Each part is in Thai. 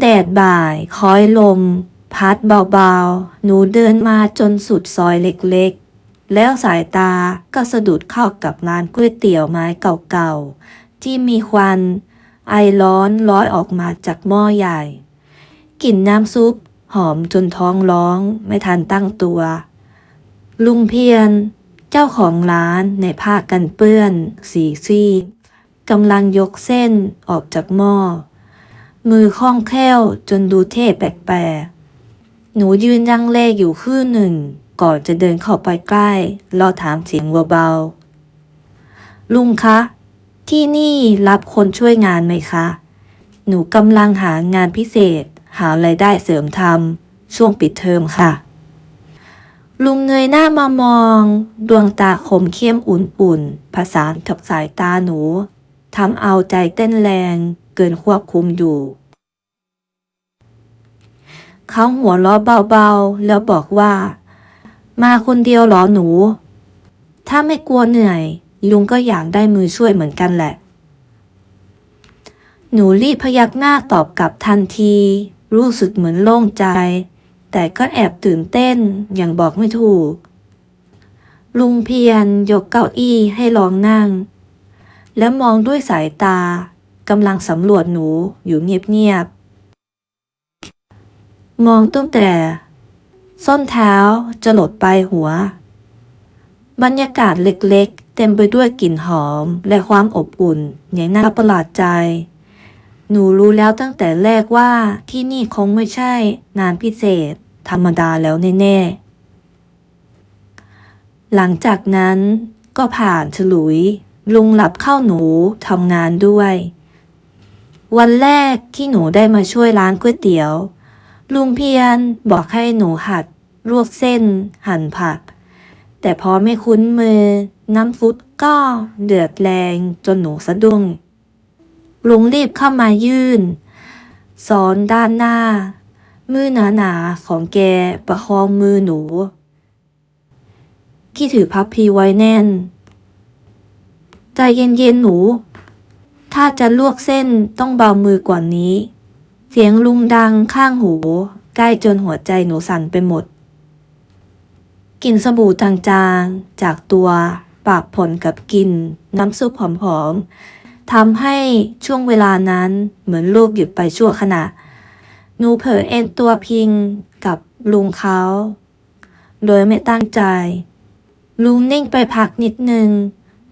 แดดบ่ายคอยลม พัดเบาๆ หนูเดินมาจนสุดซอยเล็กๆ แล้วสายตาก็สะดุดเข้ากับร้านก๋วยเตี๋ยวไม้เก่าๆ ที่มีควัน ไอร้อนลอยออกมาจากหม้อใหญ่ กลิ่นน้ำซุปหอมจนท้องร้องไม่ทันตั้งตัว ลุงเพียรเจ้าของร้านในผ้ากันเปื้อน สีซีดกำลังยกเส้นออกจากหม้อ มือคล่องแคล่วจนดูเท่แปลกๆ หนูยืนยังเลอยู่ครู่หนึ่ง ก่อนจะเดินเข้าไปใกล้รอถามเสียงเบาๆลุงคะ ที่นี่รับคนช่วยงานไหมคะ หนูกำลังหางานพิเศษ หารายได้เสริมทำช่วงปิดเทอมค่ะ ลุงเงยหน้ามามอง ดวงตาคมเข้มอุ่นๆผสานกับสายตาหนูทำเอาใจเต้นแรง เกินควบคุมอยู่ เขาหัวเราะเบาๆ แล้วบอกว่า มาคนเดียวหรอหนู ถ้าไม่กลัวเหนื่อย ลุงก็อยากได้มือช่วยเหมือนกันแหละ หนูรีบพยักหน้าตอบกลับทันที รู้สึกเหมือนโล่งใจ แต่ก็แอบตื่นเต้นอย่างบอกไม่ถูกลุงเพียรยกเก้าอี้ให้ลองนั่ง แล้วมองด้วยสายตา กำลังสำรวจหนูอยู่เงียบๆ มองตั้งแต่ ส้นเท้าจะหลดปลายหัว บรรยากาศเล็กๆ เต็มไปด้วยกลิ่นหอมและความอบอุ่นอย่างน่าประหลาดใจ หนูรู้แล้วตั้งแต่แรกว่าที่นี่คงไม่ใช่งานพิเศษ ธรรมดาแล้วแน่ๆ หลังจากนั้นก็ผ่านฉลุยลุงหลับเข้าหนูทำงานด้วย วันแรกที่หนูได้มาช่วยร้านก๋วยเตี๋ยว ลุงเพียรบอกให้หนูหัดลวกเส้น หั่นผัก แต่พอไม่คุ้นมือ น้ำฟุตก็เดือดแรงจนหนูสะดุ้งลุงรีบเข้ามายื่นสอนด้านหน้า มือหนาๆของแกประคองมือหนู ที่ถือพับพีไว้แน่น ใจเย็นๆหนู ถ้าจะลวกเส้นต้องเบามือกว่านี้ เสียงลุงดังข้างหู ใกล้จนหัวใจหนูสั่นไปหมด กลิ่นสบู่จางๆ จากตัวปากผลกับกลิ่นน้ำซุปหอมๆทำให้ช่วงเวลานั้นเหมือนโลกหยุดไปชั่วขณะ หนูเผลอเอ็นตัวพิงกับลุงเขา โดยไม่ตั้งใจ ลุงนิ่งไปพักนิดนึง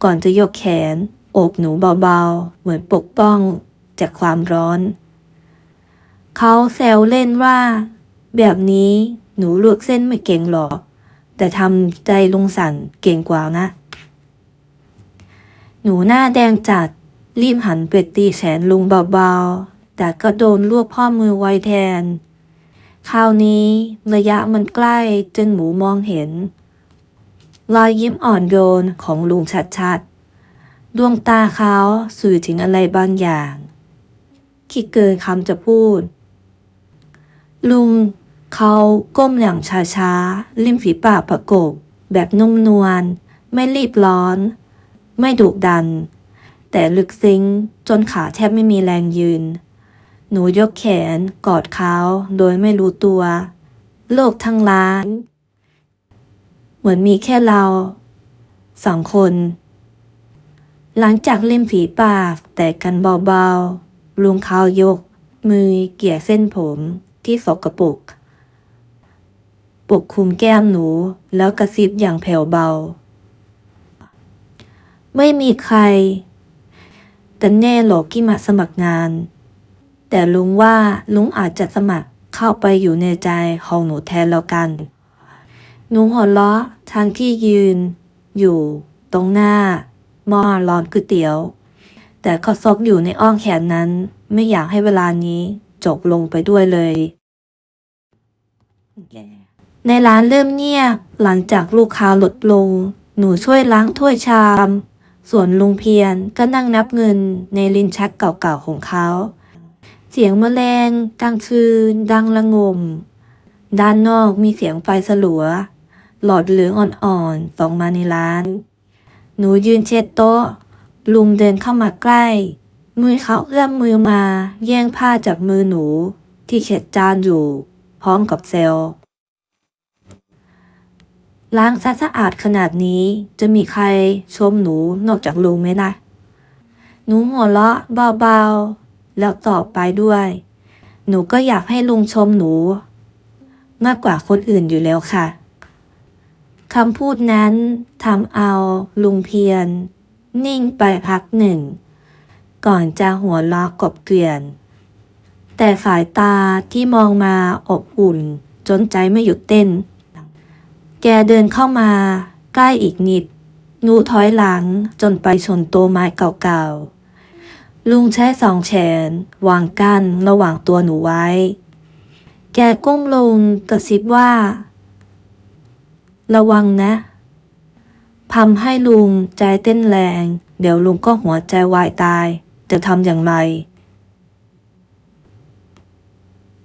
ก่อนจะยกแขน โอบหนูเบาๆ เหมือนปกป้องจากความร้อน เขาแซวเล่นว่า แบบนี้หนูลวกเส้นไม่เก่งหรอก แต่ทำใจลุงสั่นเก่งกว่านะ หนูหน้าแดงจัดรีบหันไปตีแขนลุงเบาๆ แต่ก็โดนลวกพ่อมือไวแทน คราวนี้ระยะมันใกล้จนหมูมองเห็น รอยยิ้มอ่อนโยนของลุงชัดๆ ดวงตาเขาสื่อถึงอะไรบางอย่างคิดเกินคำจะพูด ลุงเขาก้มอย่างช้าๆริมฝีปากประกบ แบบนุ่มนวลไม่รีบร้อน ไม่ดุดัน แต่ลึกซึ้งจนขาแทบไม่มีแรงยืน หนูยกแขนกอดเขาโดยไม่รู้ตัว โลกทั้งร้าน เหมือนมีแค่เราสองคน หลังจากริมฝีปากแต่กันเบาๆ ลุงเขายก มือเกี่ยเส้นผมที่สกปรกปกคลุมแก้มหนู แล้วกระซิบอย่างแผ่วเบา ไม่มีใคร แต่แน่หรอกที่มาสมัครงาน แต่ลุงว่าลุงอาจจะสมัครเข้าไปอยู่ในใจของหนูแทนแล้วกัน หนูหัวเราะทางที่ยืน อยู่ตรงหน้า หม้อร้อนก๋วยเตี๋ยว แต่ก็ซกอยู่ในอ้อมแขนนั้น ไม่อยากให้เวลานี้จบลงไปด้วยเลยในร้านเริ่มเงียบหลังจากลูกค้าลดลง หนูช่วยล้างถ้วยชาม ส่วนลุงเพียรก็นั่งนับเงินในลิ้นชักเก่าๆของเขา เสียงแมลงกลางคืนดังระงม ด้านนอกมีเสียงไฟสลัว หลอดเหลืองอ่อนๆส่องมาในร้าน หนูยืนเช็ดโต๊ะ ลุงเดินเข้ามาใกล้ มือเขาเอื้อมมือมา แย่งผ้าจากมือหนู ที่เช็ดจานอยู่ พร้อมกับเซลล์ล้างซะสะอาดขนาดนี้จะมีใครชมหนูนอกจากลุงไหมนะหนูหัวเราะเบาๆ แล้วตอบไปด้วย หนูก็อยากให้ลุงชมหนู มากกว่าคนอื่นอยู่แล้วค่ะ คำพูดนั้นทำเอาลุงเพียร นิ่งไปพักหนึ่ง ก่อนจะหัวเราะกบเกลื่อนแต่สายตาที่มองมาอบอุ่น จนใจไม่หยุดเต้น แกเดินเข้ามาใกล้อีกนิด นูถอยหลังจนไปชนตัวไม้เก่าๆ ลุงใช้สองแขนวางกั้นระหว่างตัวหนูไว้ แกก้มลงกระซิบว่า ระวังนะทำให้ลุงใจเต้นแรง เดี๋ยวลุงก็หัวใจวายตาย จะทำอย่างไร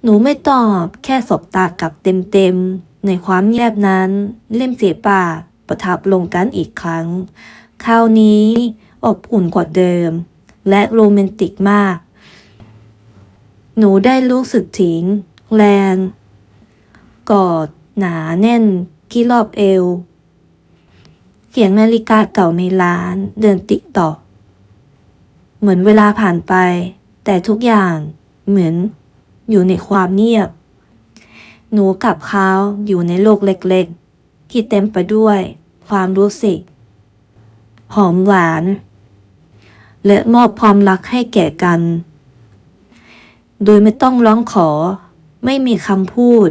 หนูไม่ตอบแค่สบตากับเต็มๆ ในความเงียบนั้น เล่มเสียปากประทับลงกันอีกครั้ง คราวนี้อบอุ่นกว่าเดิม และโรแมนติกมาก หนูได้รู้สึกถึงแรง กอดหนาแน่น ที่รอบเอว เสียงนาฬิกาเก่าในร้านเดินติ๊กตอกเหมือนเวลาผ่านไป แต่ทุกอย่างเหมือนอยู่ในความเงียบ หนูกับเขาอยู่ในโลกเล็กๆ ที่เต็มไปด้วย ความรู้สึก หอมหวาน และมอบความรักให้แก่กัน โดยไม่ต้องร้องขอ ไม่มีคำพูด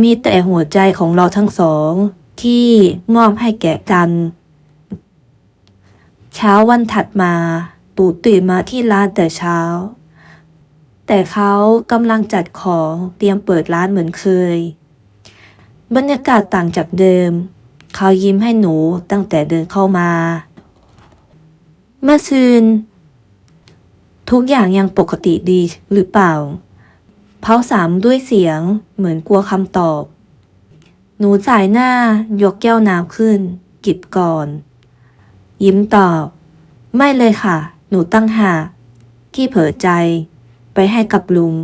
มีแต่หัวใจของเราทั้งสอง ที่มอบให้แก่กัน เช้าวันถัดมาปู่ตื่นมาที่ร้านแต่เช้า แต่เขากำลังจัดของเตรียมเปิดร้านเหมือนเคย บรรยากาศต่างจากเดิม เขายิ้มให้หนูตั้งแต่เดินเข้ามา เมื่อคืน ทุกอย่างยังปกติดีหรือเปล่า เขาสามด้วยเสียงเหมือนกลัวคำตอบ หนูสายหน้ายกแก้วน้ำขึ้น กิบก่อน ยิ้มตอบ ไม่เลยค่ะ หนูตั้งหากที่เผลอใจ ไปให้กับลุง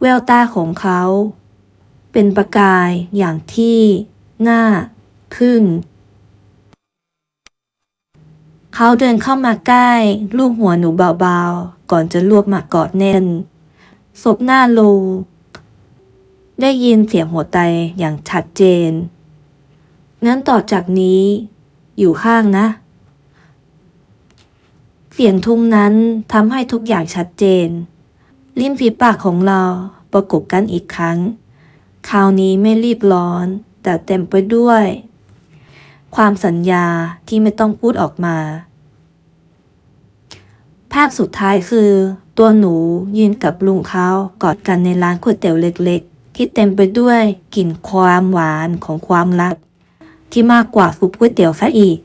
แววตาของเขา เป็นประกายอย่างที่หน้าขึ้น เขาเดินเข้ามาใกล้ลูบหัวหนูเบาๆ ก่อนจะรวบมากอดแน่นศพหน้าโล ได้ยินเสียงหัวใจอย่างชัดเจน งั้นต่อจากนี้อยู่ข้างนะ เสียงทุ้มนั้นทำให้ทุกอย่างชัดเจน ลิ้นฝีปากของเราประกบกันอีกครั้ง คราวนี้ไม่รีบร้อน แต่เต็มไปด้วย ความสัญญาที่ไม่ต้องพูดออกมา พสุดท้ายคือ ตัวหนูยืนกับลุงเขากอดกันในร้านก๋วยเตี๋ยวเล็กๆ ที่เต็มไปด้วยกลิ่นความหวานของความรัก ที่มากกว่าซุปก๋วยเตี๋ยวซะอีก